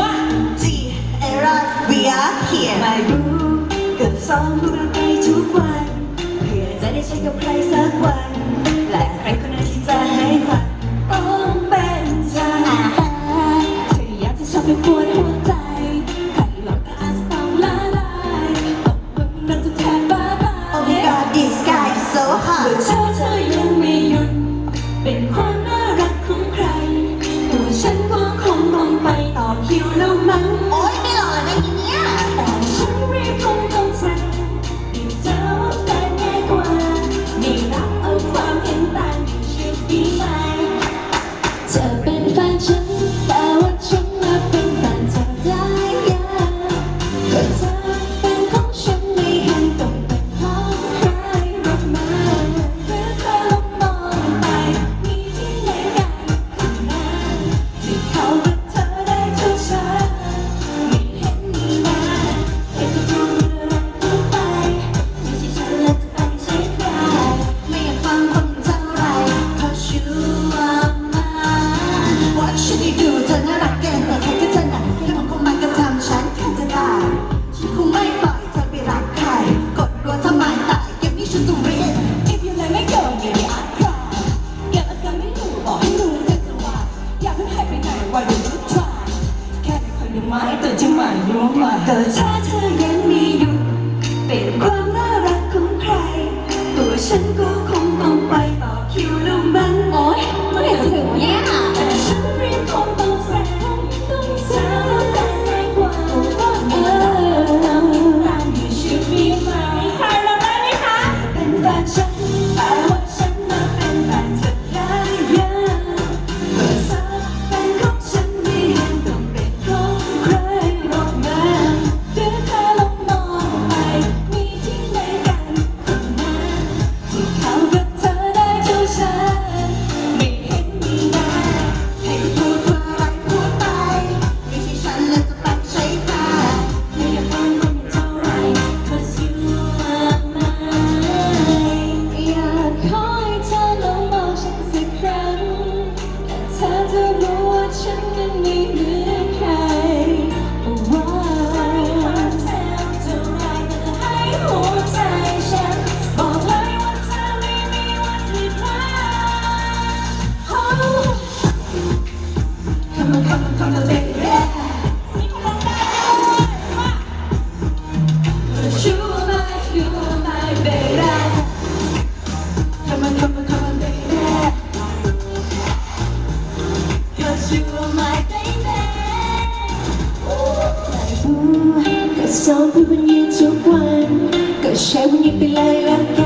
มาจีเอรอน we are here ไม่รู้ก็ซ้อมพูดกัทุกวัน เพื่อจะได้ใช้กับใครสักวัน และใครคนนั้นที่จะให้ฝันต้องเป็นฉันเธยากจะชอบเป็นคน ไม้แต่ฉันหมายรู้ว่าเกิดถ้าเธอยังมีอยู่ เป็นความน่ารักของใคร ตัวฉันก็คงต้องไปต่อคิวลู สองเพื่อมันยืนทุกวัน ก็ใช้วันนี้ไปเลยละกัน